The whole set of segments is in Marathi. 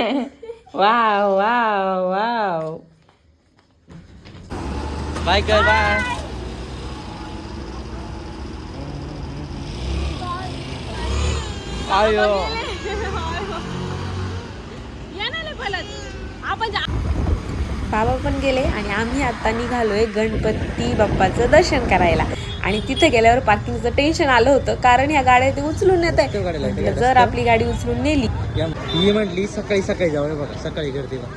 वाव वाव वाव बाय कर बाय आयो बाबा पण गेले आणि आम्ही आता निघालोय गणपती बाप्पाचं दर्शन करायला. आणि तिथे गेल्यावर पार्किंगचं टेन्शन आलं होतं कारण या गाड्या ते उचलून येत आहे जर आपली गाडी उचलून नेली. ही म्हटली सकाळी सकाळी जाऊ बघा सकाळी गर्दी बघ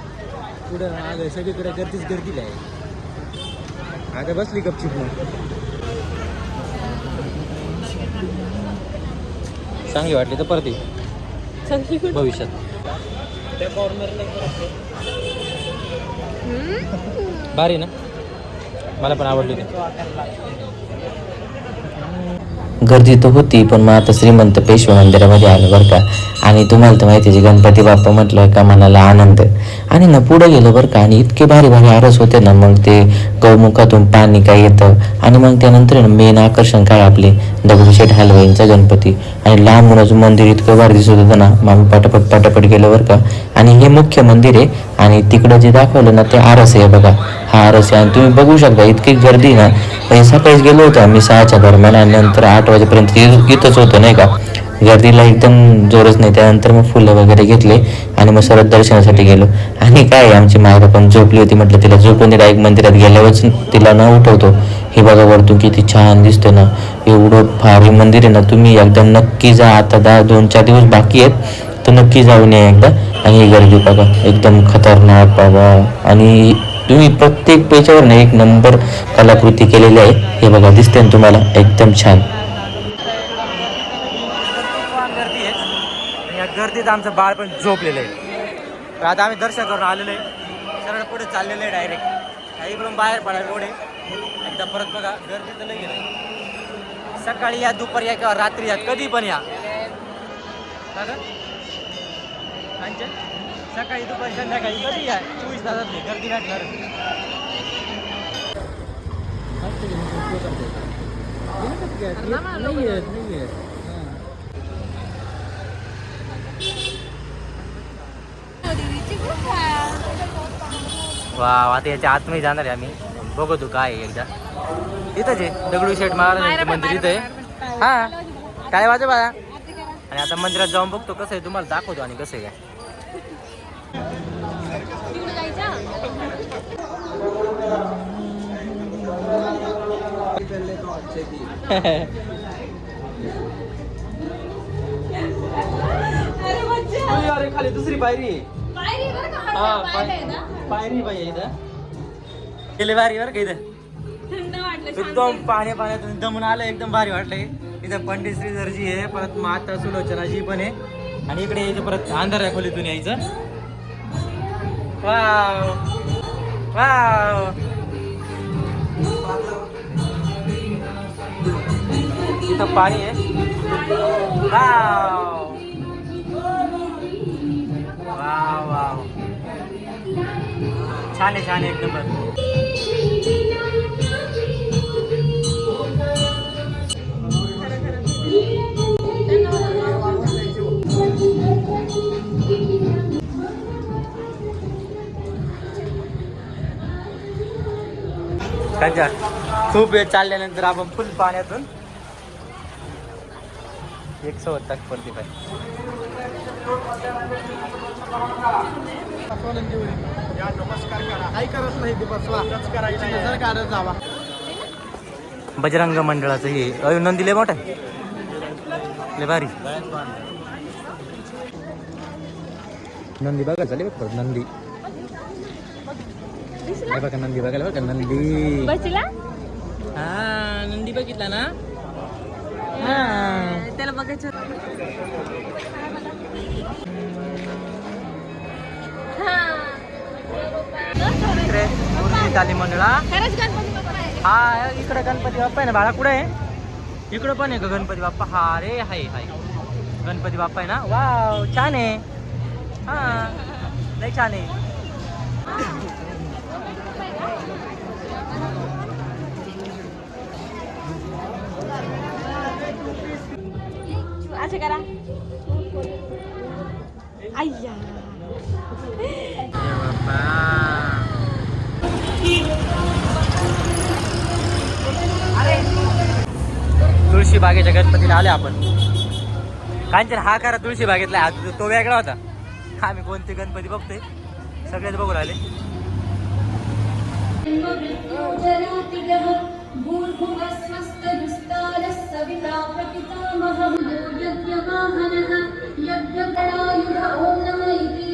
पुढं आलं सगळीकडे गर्दीच गर्दीच आहे. आता बसली गपचीप चांगली वाटली तर परत ये. भविष्यात. त्या भारी ना? मला पण आवडली होती गर्दी तर होती पण मग आता श्रीमंत पेशवा मंदिरामध्ये आलं बरं का. आणि तुम्हाला तर माहिती आहे, जे गणपती बाप्पा म्हटलं का मनाला आनंद. आणि ना पुढे गेलं बरं का आणि इतके भारी भारी आरस होते ना मग ते गौमुखातून पाणी काय येतं आणि मग त्यानंतर ना मेन आकर्षण काय आपले दगडूशेठ हलवाईंचा गणपती. आणि लांबूनच मंदिर इतकं भारी दिसत होतं ना मग आम्ही पटापट पटापट गेलो बरं का. आणि हे मुख्य मंदिर आहे आणि तिकडं जे दाखवलं ना ते आरस आहे बघा. हा आरस आहे आणि तुम्ही बघू शकता इतकी गर्दी ना. सकाळीच गेलो होतो आम्ही सहाच्या दरम्यान आणि नंतर आठ वाजेपर्यंत इथंच होतं नाही का. गर्दीला एकदम जोरच नाही. त्यानंतर मग फुलं वगैरे घेतले आणि मग सरळ दर्शनासाठी गेलो. आणि काय आमची मायरा पण झोपली होती म्हटलं तिला झोपून डायरेक्ट मंदिरात गेल्यावरच तिला न उठवतो. हे बघा वरतून किती छान दिसतं ना. एवढं भारी मंदिर आहे ना. तुम्ही एकदम नक्की जा. आता दहा दोन चार दिवस बाकी आहेत तर नक्की जाऊन या एकदा. आणि ही गर्दी बघा एकदम खतरनाक बाबा. आणि तुम्ही प्रत्येक पेजवर ना एक नंबर कलाकृती केलेली आहे. हे बघा दिसते ना तुम्हाला? एकदम छान गर्दी आहे तिथं आमचं बाळ पण झोपलेलं आहे. तर आता आम्ही दर्शन करून आलेलो आहे. सरळ पुढे चाललेलं आहे डायरेक्ट इकडून बाहेर पडा रोड आहे. एकदा परत बघा गर्दी तर लई आहे. सकाळी या दुपारी या किंवा रात्री या कधी पण या. सकाळी दुपारी संध्याकाळी कधी या? चोवीस तासात नाही गर्दी भेटणार नाही येत नाही येत वा आता याच्या आतमध्ये जाणार आहे आम्ही. बघू तू काय आहे एकदा. इथंच आहे दगडू शेठ महाराजांचं मंदिर इथं आहे. हा. काय वाजव बाळा? आणि आता मंदिरात जाऊन बघतो कसं आहे तुम्हाला दाखवतो आणि कसं आहे काय. अरे खाली दुसरी पायरी हा पायरी पाहिजे इथं. गेले भारी बरं का इथं? एकदम पाण्या पाण्यातून दमून आलं एकदम भारी वाटलंय इथं पंडित श्रीधरजी आहे परत माता सुलोचनाजी पण आहे. आणि इकडे यायचं परत अंधारा खोलीतून यायचं. वाव! वाव! इथं पाणी आहे. Wow wow! छान आहे छान आहे एक नंबर खूप वेळ चालल्यानंतर आपण फुल पाण्यातून एक सवत तक पडते पाहिजे बजरंग मंडळाचं हे. अयो नंदी लय मोठा? आहे. लय भारी. नंदी बघा चालेल बघ नंदी. हे बघा नंदी बघायला बघा नंदी. बसला? हा नंदी बघितला ना? हा त्याला बघायचं. मुरली ताली मंडळा. हा इकडे गणपती बाप्पा आहे ना बाळा कुठे आहे? इकडं पण आहे का गणपती बाप्पा. हा रे हाय हाय. गणपती बाप्पा आहे ना? वाव छान आहे. हा लय छान आहे. असं करा. अय्या तुळशी बागेच्या गणपतीला आले आपण. कांचन हा करा तुळशी बागेतला तो- वेगळा होता. आम्ही कोणते गणपती बघतोय? सगळेच बघू राहिले. ॐ नम इति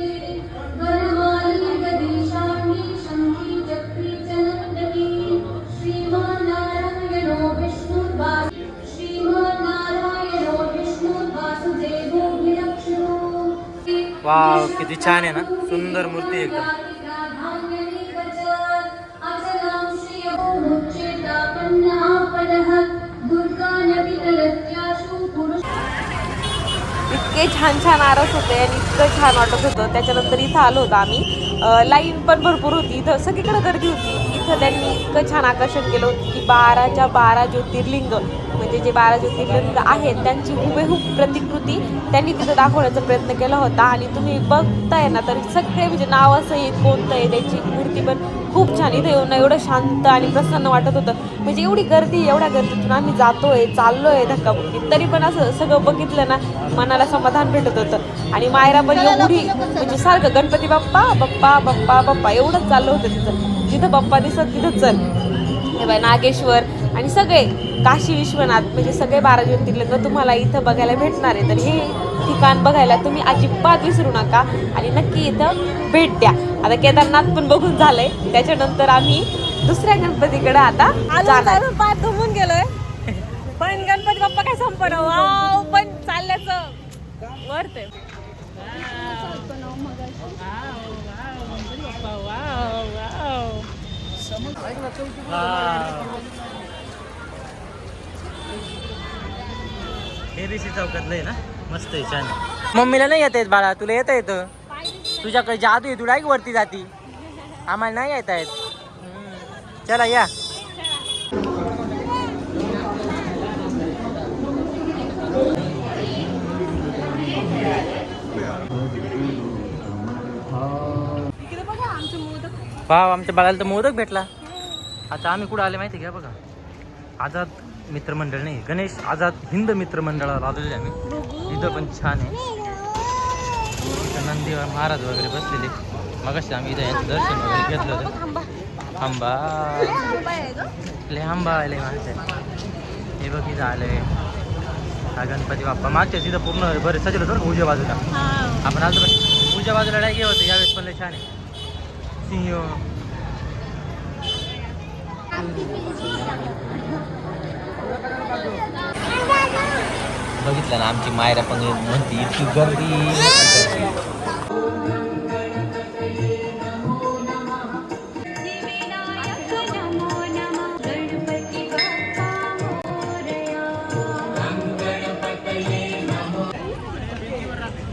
वाव किती छान आहे ना. सुंदर मूर्ती एकदम. इतके छान छान आरस होते आणि इतकं छान वाटत होतं. त्याच्यानंतर इथं आलो होतो आम्ही. लाईन पण भरपूर होती. इथं सगळीकडे गर्दी होती. इथं त्यांनी इतकं छान आकर्षण केलं होतं की बाराच्या बारा ज्योतिर्लिंग म्हणजे जे बारा ज्योतिर्लिंग आहेत त्यांची हुबेहूब प्रतिकृती त्यांनी तिथं दाखवण्याचा प्रयत्न केला होता. आणि तुम्ही बघताय ना तर सगळे म्हणजे नावासहित कोणतं आहे. त्यांची मूर्ती पण खूप छान इथं येऊन एवढं शांत आणि प्रसन्न वाटत होतं. म्हणजे एवढी गर्दी एवढ्या गर्दीतून आम्ही जातोय चाललोय धक्काबुक्की. तरी पण असं सगळं बघितलं ना मनाला समाधान भेटत होतं. आणि मायरा पण एवढी म्हणजे सारखं गणपती बाप्पा बाप्पा बाप्पा बाप्पा एवढंच चाललं होतं तिथं. जिथं बाप्पा दिसत तिथं चल. हे बाय नागेश्वर आणि सगळे काशी विश्वनाथ म्हणजे सगळे बारा ज्योतिर्लिंग तुम्हाला इथं बघायला भेटणार आहे. तर हे ठिकाण बघायला तुम्ही अजिबात विसरू नका आणि नक्की इथं भेट द्या. आता केदारनाथ पण बघून झालंय. त्याच्यानंतर आम्ही दुसऱ्या गणपतीकडे आता धुमून गेलोय. पण गणपती बाप्पा काय संपन वाव पण चालल्याचं. वर्थ आहे एबीसी चौकातलं आहे ना? मस्त आहे छान मम्मीला नाही येत येत बाळा तुला येत येतं. तुझ्याकडे जादू आहे तुला ऐक वरती जाती. आम्हाला नाही येत आहेत. चला या. भाव आमच्या बाळाला तर मोदक भेटला. आता आम्ही कुठं आले माहिती आहे का बघा? आझाद मित्रमंडळ नाही गणेश आझाद हिंद मित्रमंडळाला आलेले आम्ही. इथं पण छान आहे. नंदी महाराज वगैरे बसलेले. मगाशी आम्ही इथं यांचं दर्शन वगैरे घेतलं होतं. आंबा लय आंबा आले माणसं हे बघ इथं आलंय. हा गणपती बाप्पा. मागच्या तिथं पूर्ण बरं सजलं होतं उजव्या बाजूला? आपण आलो पण उजव्या बाजूला डायगे होतं यावेळेस पण लय छान आहे. सिंह. बघितलं ना आमची मायरा पण म्हणती इतकी गर्दी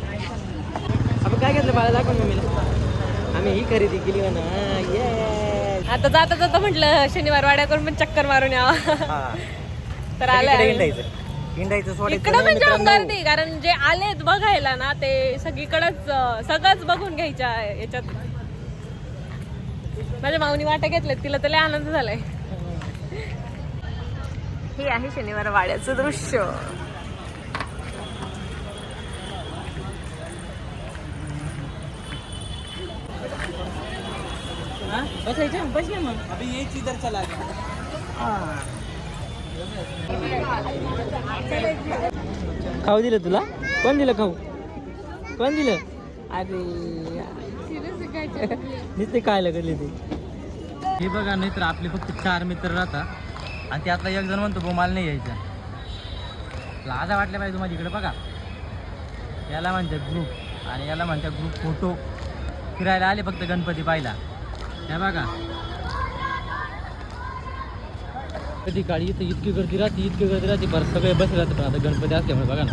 आपण काय घेतलं बाळा दाखवून मम्मीला आम्ही ही खरेदी केली म्हणा. ये आता जाता जाता म्हटलं शनिवार वाड्या करून पण चक्कर मारून यावा. तर सोडायचं इकडं मित्रांनो. गर्दी कारण जे आलेत बघायला ना ते सगळीकडच सगळंच बघून घ्यायच्या याच्यात. माझ्या माऊनी वाटा घेतल्यात तिला तर लय आनंद झालाय. हे आहे शनिवार वाड्याचं दृश्य. बसायचं बस ना मग. अभी यायची तर चला खाऊ दिलं तुला? कोण दिलं खाऊ? कोण दिलं? अरे नुसते काय लगडले ते. हे बघा नाही तर आपले फक्त चार मित्र राहतात. आणि त्यातला एक जण म्हणतो बोमाल नाही यायचा. लाजा वाटल्या पाहिजे तुम्हाला इकडे बघा. याला म्हणतात ग्रुप आणि याला म्हणतात ग्रुप फोटो फिरायला आले फक्त गणपती पाहिला हे बघा. कधी काळी इथं इतकी गर्दी राहते इतकी गर्दी राहते बरं सगळे बसले राहते पण आता गणपती असल्यामुळे बघा ना.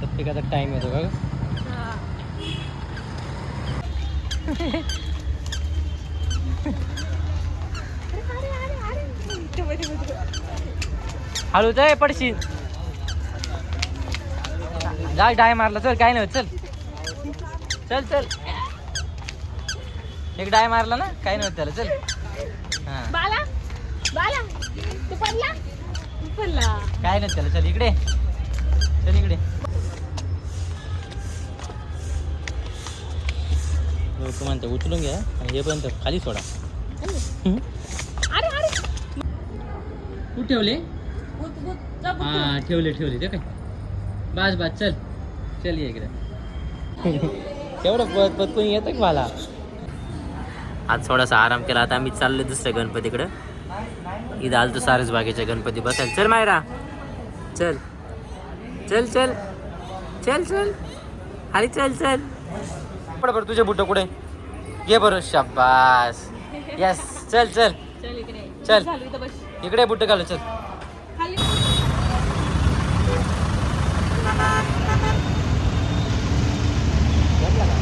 प्रत्येकाचा टाइम येतो बघा. हळूच आहे पडशील. जा डाय मारला चल काय नाही होत, चल. चल चल. एक डाय मारला ना काही नव्हतं त्याला चल. हा. बाला बाला तू पडला? पडला. काय नाही त्याला चल इकडे. चल इकडे. तू म्हणते उचलून घ्या आणि हे पर्यंत खाली सोडा. अरे अरे. कुठे ठेवले? हा ठेवले ठेवले ते काय? बस बस चल. चल ये इकडे. तेवढं पत पतकून येतं का मला आज थोडासा आराम केला. आता आम्ही चाललो दुसऱ्या गणपतीकडं. इथं आलतो सारस बागेच्या गणपती. बसायला चल मायरा. चल. चल चल. चल चल. अरे चल चल. पड बरं तुझे बुट कुठे? घे बरं शाबास. यस चल चल. चल इकडे. चल. चालू इथं बस. इकडे बुट घालू चल खाली